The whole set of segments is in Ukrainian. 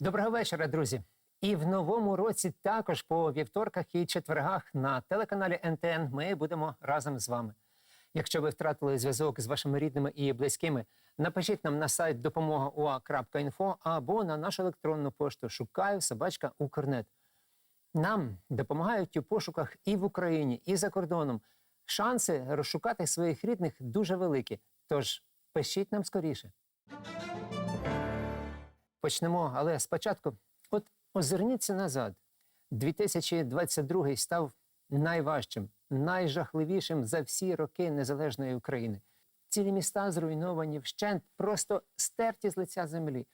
Доброго вечора, друзі. І в новому році також по вівторках і четвергах на телеканалі НТН ми будемо разом з вами. Якщо ви втратили зв'язок з вашими рідними і близькими, напишіть нам на сайт допомога.ua.info або на нашу електронну пошту шукаю собачка Укрнет. Нам допомагають у пошуках і в Україні, і за кордоном. Шанси розшукати своїх рідних дуже великі. Тож пишіть нам скоріше. Почнемо, але спочатку, от озирніться назад. 2022 став найважчим, найжахливішим за всі роки незалежної України. Цілі міста зруйновані вщент, просто стерті з лиця землі.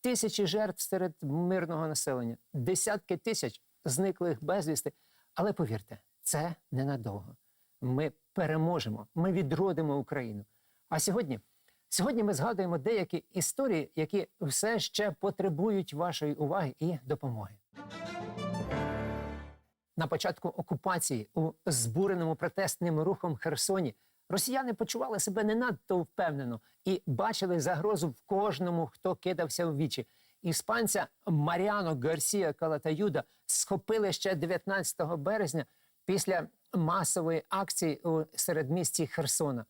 Тисячі жертв серед мирного населення, десятки тисяч зниклих безвісти. Але повірте, це ненадовго. Ми переможемо, ми відродимо Україну. А сьогодні Сьогодні ми згадуємо деякі історії, які все ще потребують вашої уваги і допомоги. На початку окупації у збуреному протестним рухом Херсоні росіяни почували себе не надто впевнено і бачили загрозу в кожному, хто кидався в вічі. Іспанця Маріано Гарсія Калатаюда схопили ще 19 березня після масової акції у середмісті Херсона.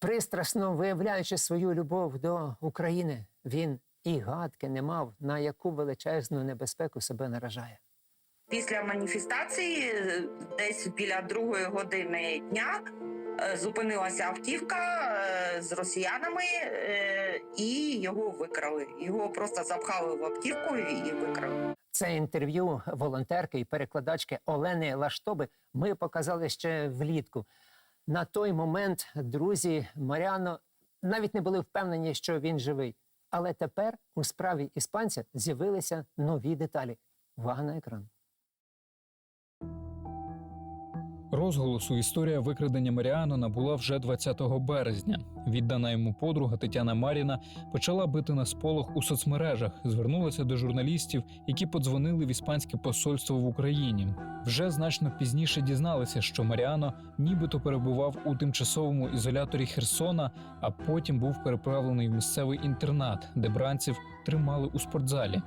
Пристрасно виявляючи свою любов до України, він і гадки не мав, на яку величезну небезпеку себе наражає. Після маніфестації, е, десь біля другої години дня, е, зупинилася автівка е, з росіянами і його викрали. Його просто запхали в автівку і викрали. Це інтерв'ю волонтерки і перекладачки Олени Лаштоби ми показали ще влітку. На той момент друзі Маріано навіть не були впевнені, що він живий. Але тепер у справі іспанця з'явилися нові деталі. Увага на екран. Розголосу історія викрадення Маріано набула вже 20 березня. Віддана йому подруга Тетяна Маріна почала бити на сполох у соцмережах, звернулася до журналістів, які подзвонили в іспанське посольство в Україні. Вже значно пізніше дізналися, що Маріано нібито перебував у тимчасовому ізоляторі Херсона, а потім був переправлений в місцевий інтернат, де бранців тримали у спортзалі.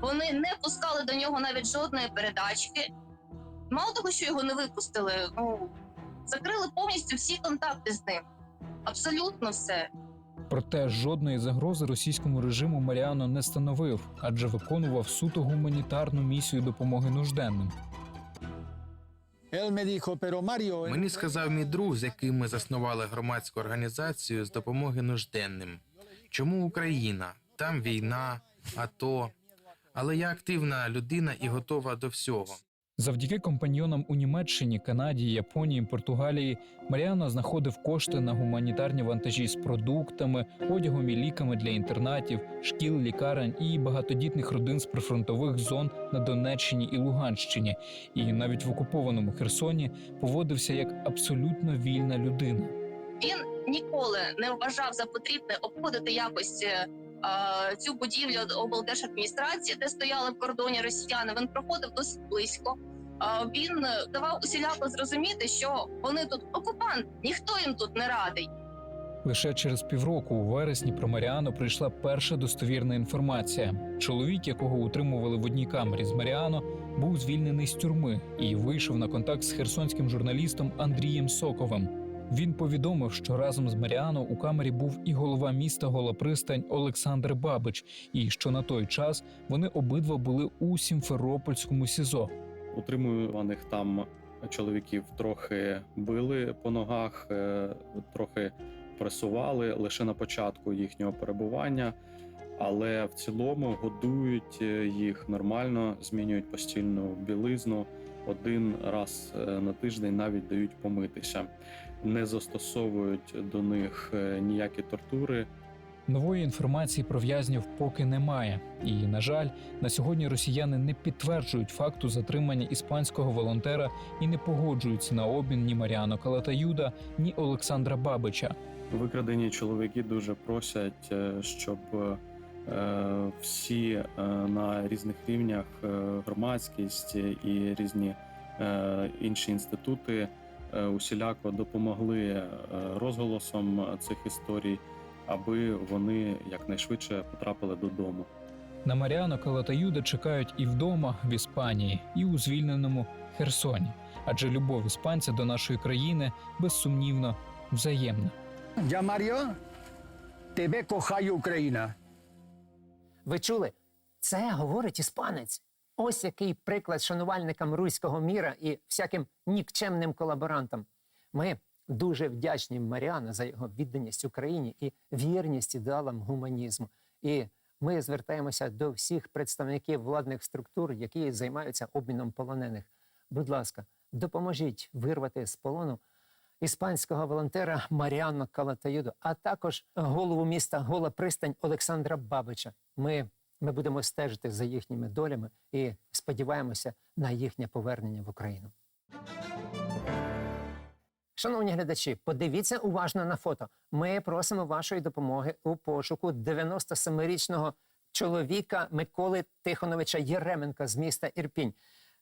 Вони не пускали до нього навіть жодної передачки. Мало того, що його не випустили, ну закрили повністю всі контакти з ним. Абсолютно все. Проте жодної загрози російському режиму Маріано не становив, адже виконував суто гуманітарну місію допомоги нужденним. Mario, Мені сказав мій друг, з яким ми заснували громадську організацію з допомоги нужденним. Чому Україна? Там війна, АТО. Але я активна людина і готова до всього. Завдяки компаньйонам у Німеччині, Канаді, Японії, Португалії Маріано знаходив кошти на гуманітарні вантажі з продуктами, одягом і ліками для інтернатів, шкіл, лікарень і багатодітних родин з прифронтових зон на Донеччині і Луганщині. І навіть в окупованому Херсоні поводився як абсолютно вільна людина. Він ніколи не вважав за потрібне обходити якось е, цю будівлю облдержадміністрації, де стояли в кордоні росіяни. Він проходив досить близько. Е, він е, давав усіляко зрозуміти, що вони тут окупант, ніхто їм тут не радий. Лише через півроку у вересні про Маріано прийшла перша достовірна інформація. Чоловік, якого утримували в одній камері з Маріано, був звільнений з тюрми і вийшов на контакт з херсонським журналістом Андрієм Соковим. Він повідомив, що разом з Маріано у камері був і голова міста Голопристань Олександр Бабич, і що на той час вони обидва були у Сімферопольському СІЗО. утримуваних там чоловіків трохи били по ногах, е, трохи пресували лише на початку їхнього перебування, але в цілому годують е, їх нормально, змінюють постільну білизну. Один раз е, на тиждень навіть дають помитися, не застосовують до них е, ніякі тортури. Нової інформації про в'язнів поки немає, і на жаль, на сьогодні росіяни не підтверджують факту затримання іспанського волонтера і не погоджуються на обмін ні Маріано Калатаюда, ні Олександра Бабича. Викрадені чоловіки дуже просять, е, щоб всі е, на різних рівнях е, громадськість і різні е, інші інститути е, усіляко допомогли е, розголосом цих історій, аби вони якнайшвидше потрапили додому. На Маріано Калатаюда чекають і вдома в Іспанії, і у звільненому Херсоні. Адже любов іспанця до нашої країни безсумнівно взаємна. Я Маріо, тебе кохаю Україна. Ви чули? Це говорить іспанець. Ось який приклад шанувальникам руського міра і всяким нікчемним колаборантам. Ми дуже вдячні Маріану за його відданість Україні і вірність ідеалам гуманізму. І ми звертаємося до всіх представників владних структур, які займаються обміном полонених. Будь ласка, допоможіть вирвати з полону іспанського волонтера Маріанно Калатаюду, а також голову міста Гола Пристань Олександра Бабича. Ми, ми будемо стежити за їхніми долями і сподіваємося на їхнє повернення в Україну. Шановні глядачі, подивіться уважно на фото. Ми просимо вашої допомоги у пошуку 97-річного чоловіка Миколи Тихоновича Єременка з міста Ірпінь.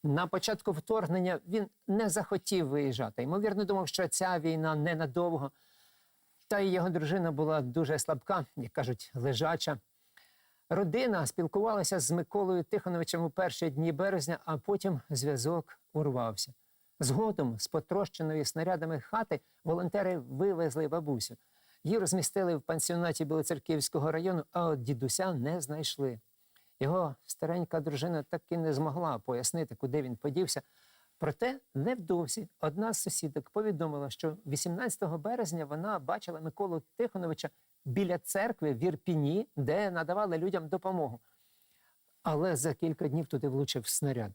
На початку вторгнення він не захотів виїжджати. Ймовірно, думав, що ця війна ненадовго. Та й його дружина була дуже слабка, як кажуть, лежача. Родина спілкувалася з Миколою Тихоновичем у перші дні березня, а потім зв'язок урвався. Згодом з потрощеної снарядами хати волонтери вивезли бабусю. Її розмістили в пансіонаті Білоцерківського району, а от дідуся не знайшли. Його старенька дружина так і не змогла пояснити, куди він подівся. Проте невдовзі одна з сусідок повідомила, що 18 березня вона бачила Миколу Тихоновича біля церкви в Ірпіні, де надавали людям допомогу. Але за кілька днів туди влучив снаряд.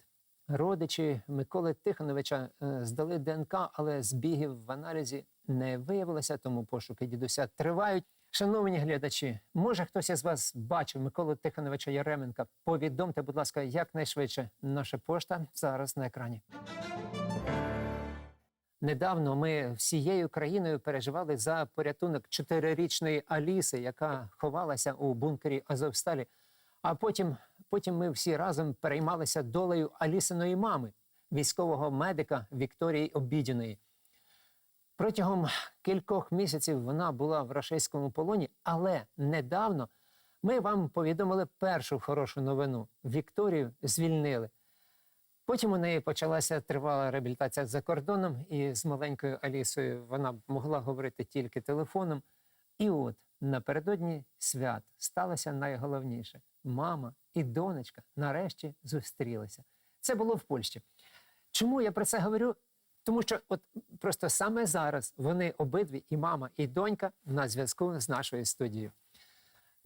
Родичі Миколи Тихоновича е, здали ДНК, але збігів в аналізі не виявилося, тому пошуки дідуся тривають. Шановні глядачі, може хтось із вас бачив Миколу Тихоновича Яременка? Повідомте, будь ласка, якнайшвидше. Наша пошта зараз на екрані. Недавно ми всією країною переживали за порятунок чотирирічної Аліси, яка ховалася у бункері Азовсталі. А потім, потім ми всі разом переймалися долею Алісиної мами, військового медика Вікторії Обідіної. Протягом кількох місяців вона була в рашистському полоні, але недавно ми вам повідомили першу хорошу новину: Вікторію звільнили. Потім у неї почалася тривала реабілітація за кордоном, і з маленькою Алісою вона могла говорити тільки телефоном. І от напередодні свят сталося найголовніше: мама і донечка нарешті зустрілися. Це було в Польщі. Чому я про це говорю? Тому що от просто саме зараз вони обидві, і мама, і донька, на зв'язку з нашою студією.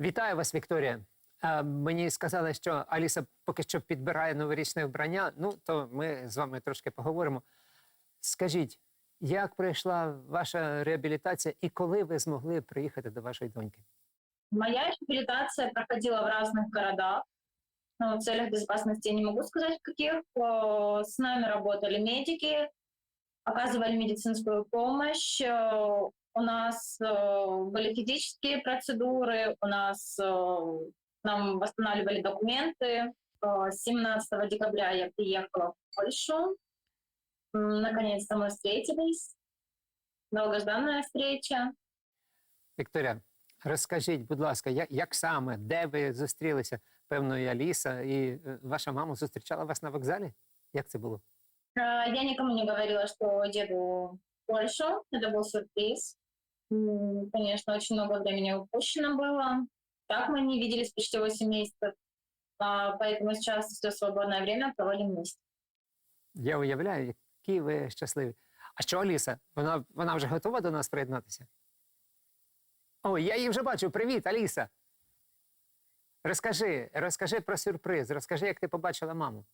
Вітаю вас, Вікторія. Е, мені сказали, що Аліса поки що підбирає новорічне вбрання. Ну, то ми з вами трошки поговоримо. Скажіть, як пройшла ваша реабілітація і коли ви змогли приїхати до вашої доньки? Моя реабилитация проходила в разных городах. Но в целях безопасности я не могу сказать, в каких. С нами работали медики, оказывали медицинскую помощь. Э, У нас э, были физические процедуры, у нас э, нам восстанавливали документы. Э, 17 декабря я приехала в Польшу. М, Наконец-то мы встретились. Долгожданная встреча. Вікторія, розкажіть, будь ласка, як, як саме, де ви зустрілися? Певно, і Аліса, і е, ваша мама зустрічала вас на вокзалі? Як це було? А, Я никому не говорила, что еду в Польшу. Это был сюрприз. М, Конечно, очень много времени упущено было. Так мы не виделись почти 8 месяцев. А, Поэтому сейчас все свободное время проводим вместе. Я уявляю, які ви щасливі. А що Аліса? Вона, вона вже готова до нас приєднатися? О, я її вже бачу. Привіт, Аліса. Розкажи, розкажи про сюрприз, розкажи, як ти побачила маму.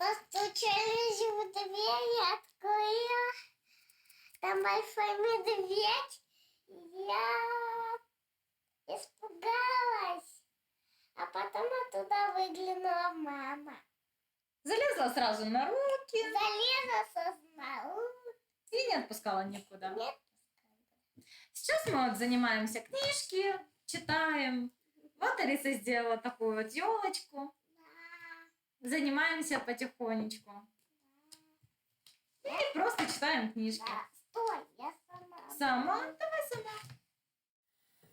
Постучались в дверь, я открыла. Там большой медведь. Я испугалась. А потом оттуда выглянула мама. Залезла сразу на руки Залезла со сна. и не отпускала никуда. Нет. Сейчас мы вот занимаемся книжки, читаем. Вот Алиса сделала такую вот елочку. Занимаемся потихонечку. И просто читаем книжки. Да. Стой, я сама. Сама? Давай сама.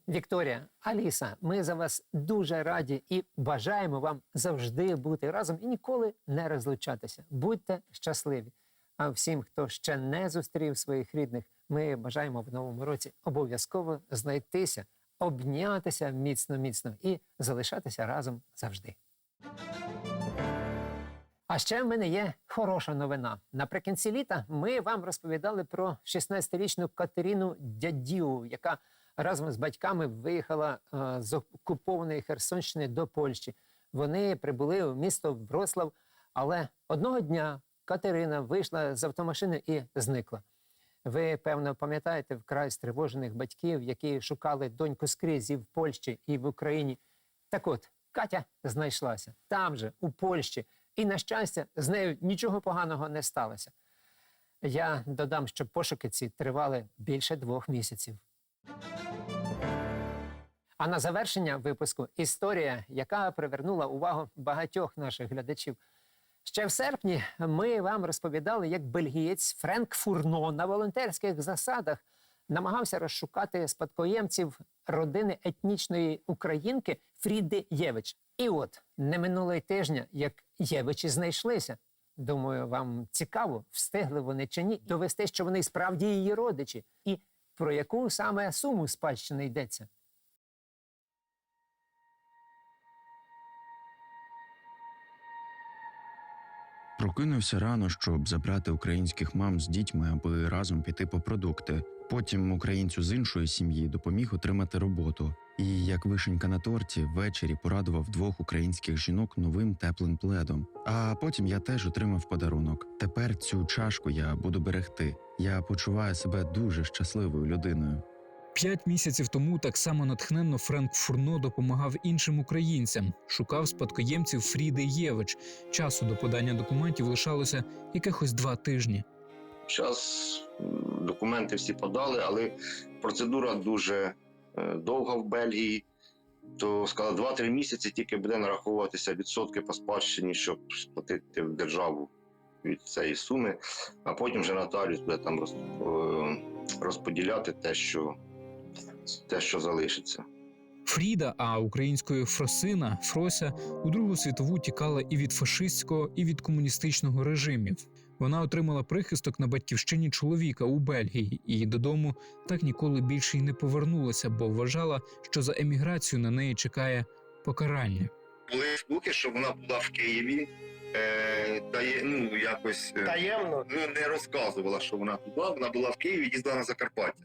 Вікторія, Аліса, ми за вас дуже раді і бажаємо вам завжди бути разом і ніколи не розлучатися. Будьте щасливі. А всім, хто ще не зустрів своїх рідних, ми бажаємо в новому році обов'язково знайтися, обнятися міцно, міцно і залишатися разом завжди. А ще в мене є хороша новина. Наприкінці літа ми вам розповідали про 16-річну Катерину Дядю, яка разом з батьками виїхала е, з окупованої Херсонщини до Польщі. Вони прибули в місто Врослав, але одного дня Катерина вийшла з автомашини і зникла. Ви, певно, пам'ятаєте вкрай стривожених батьків, які шукали доньку скрізь і в Польщі, і в Україні. Так от, Катя знайшлася там же, у Польщі, і, на щастя, з нею нічого поганого не сталося. Я додам, що пошуки ці тривали більше двох місяців. А на завершення випуску історія, яка привернула увагу багатьох наших глядачів. Ще в серпні ми вам розповідали, як бельгієць Френк Фурно на волонтерських засадах намагався розшукати спадкоємців родини етнічної українки Фріди Євич. І от не минуло тижня, як Євичі знайшлися. Думаю, вам цікаво, встигли вони чи ні довести, що вони справді її родичі, і про яку саме суму спадщини йдеться. Прокинувся рано, щоб забрати українських мам з дітьми, аби разом піти по продукти. Потім українцю з іншої сім'ї допоміг отримати роботу. І як вишенька на торті, ввечері порадував двох українських жінок новим теплим пледом. А потім я теж отримав подарунок. Тепер цю чашку я буду берегти. Я почуваю себе дуже щасливою людиною. П'ять місяців тому так само натхненно Френк Фурно допомагав іншим українцям, шукав спадкоємців Фріди Євич. Часу до подання документів лишалося якихось два тижні. Зараз документи всі подали, але процедура дуже е, довга в Бельгії. То сказали, 2-3 місяці тільки буде нараховуватися відсотки по спадщині, щоб сплатити в державу від цієї суми, а потім вже нотаріус буде там е, розподіляти те, що, те, що залишиться. Фріда, а українською Фросина Фрося у Другу світову тікала і від фашистського, і від комуністичного режимів. Вона отримала прихисток на батьківщині чоловіка у Бельгії і додому так ніколи більше й не повернулася, бо вважала, що за еміграцію на неї чекає покарання. Були слухи, що вона була в Києві, е, та є, ну, якось е, Таємно. ну, не розказувала, що вона туди. Вона була в Києві, їздила на Закарпаття.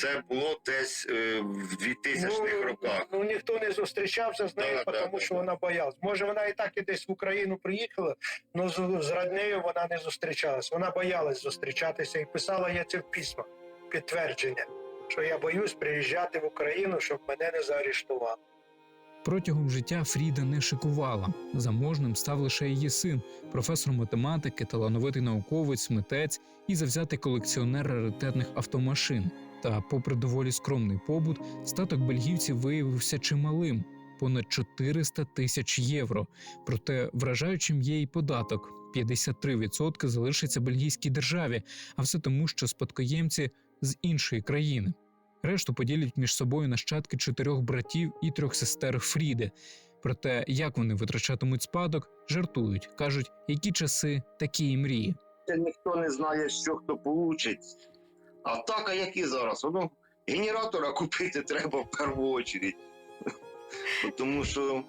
Це було десь е, в 2000-х роках. Ну ніхто не зустрічався з нею, Да, да, тому да, що да. вона боялась. Може, вона і так і десь в Україну приїхала, але з, з роднею вона не зустрічалась. Вона боялась зустрічатися і писала я це в письмах, підтвердження, що я боюсь приїжджати в Україну, щоб мене не заарештували. Протягом життя Фріда не шикувала. Заможним став лише її син, професор математики, талановитий науковець, митець і завзятий колекціонер раритетних автомашин. Та, попри доволі скромний побут, статок бельгівців виявився чималим понад 400 тисяч євро. Проте вражаючим є й податок. 53% залишиться бельгійській державі, а все тому, що спадкоємці з іншої країни. Решту поділять між собою нащадки чотирьох братів і трьох сестер Фріди. Проте, як вони витрачатимуть спадок, жартують, кажуть, які часи, такі і мрії. Це ніхто не знає, що хто получить. А так, а які зараз? Ну, генератора купити треба в першу чергу. Тому що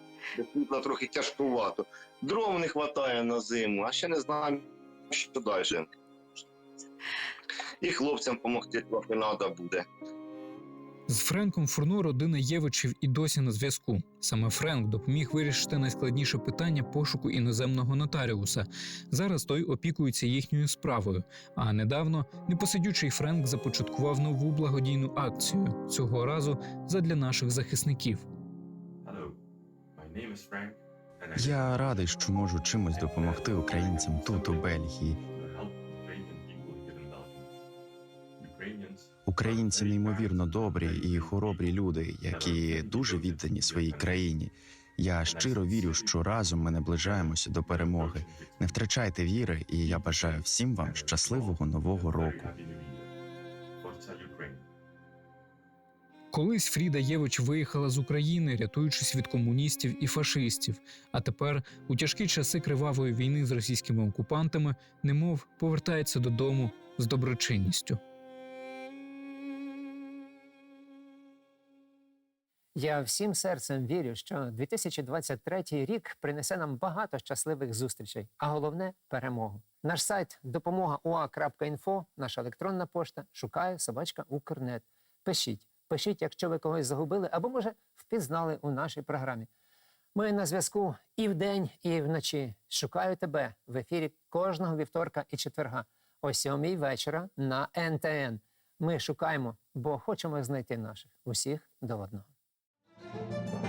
світла трохи тяжкувато. Дров не вистачає на зиму, а ще не знаємо, що далі. І хлопцям допомогти трохи треба буде. З Френком Фурно родина Євичів і досі на зв'язку. Саме Френк допоміг вирішити найскладніше питання пошуку іноземного нотаріуса. Зараз той опікується їхньою справою. А недавно непосидючий Френк започаткував нову благодійну акцію цього разу задля наших захисників. Я радий, що можу чимось допомогти українцям тут, у Бельгії. Українці неймовірно добрі і хоробрі люди, які дуже віддані своїй країні. Я щиро вірю, що разом ми наближаємося до перемоги. Не втрачайте віри, і я бажаю всім вам щасливого нового року. Колись Фріда Євич виїхала з України, рятуючись від комуністів і фашистів. А тепер, у тяжкі часи кривавої війни з російськими окупантами, немов повертається додому з доброчинністю. Я всім серцем вірю, що 2023 рік принесе нам багато щасливих зустрічей, а головне перемогу. Наш сайт допомога.ua.info, наша електронна пошта шукає собачка Укрнет. Пишіть, пишіть, якщо ви когось загубили або, може, впізнали у нашій програмі. Ми на зв'язку і вдень, і вночі. Шукаю тебе в ефірі кожного вівторка і четверга о сьомій вечора на НТН. Ми шукаємо, бо хочемо знайти наших усіх до одного. Thank you.